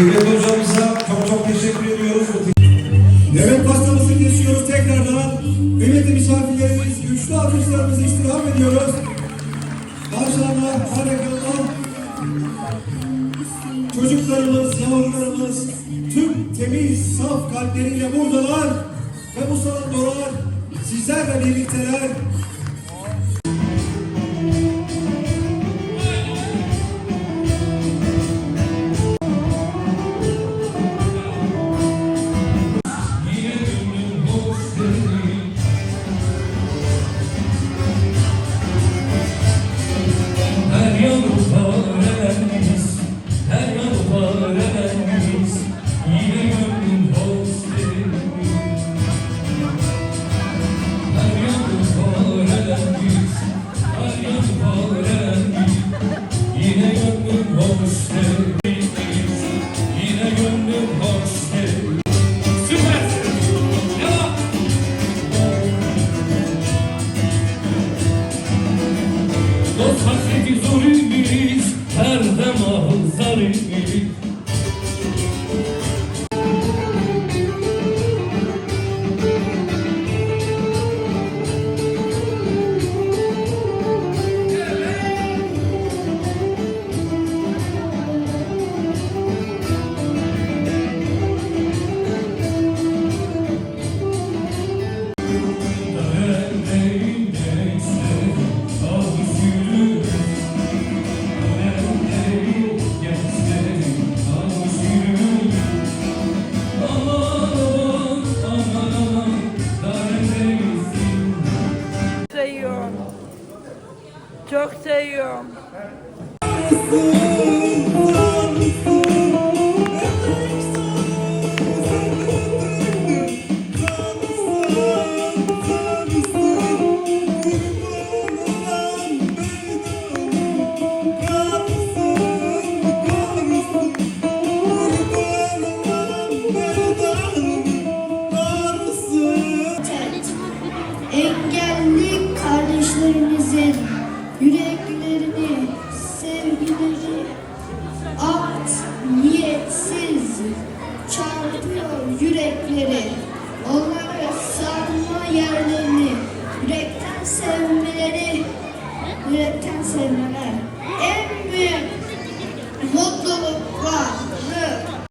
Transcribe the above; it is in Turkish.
Kıymetli hocamıza çok çok teşekkür ediyoruz. Nöbet pastamızı kesiyoruz tekrardan. Kıymetli misafirlerimiz, güçlü alkışlarımızı istirham ediyoruz. Maşallah, harekallah. Çocuklarımız, yavrularımız tüm temiz, saf kalpleriyle buradalar. Ve bu salondalar. Sizlerle birlikteler. Dost hasreti zulümümüz Her zaman zalimimiz Çok seviyorum. Engelli kardeşlerimizin yüreklerini, sevgileri art niyetsiz çarpıyor yürekleri. Onlara sarma yerlerini, yürekten sevmeleri, yürekten sevmeler. En büyük mutlulukları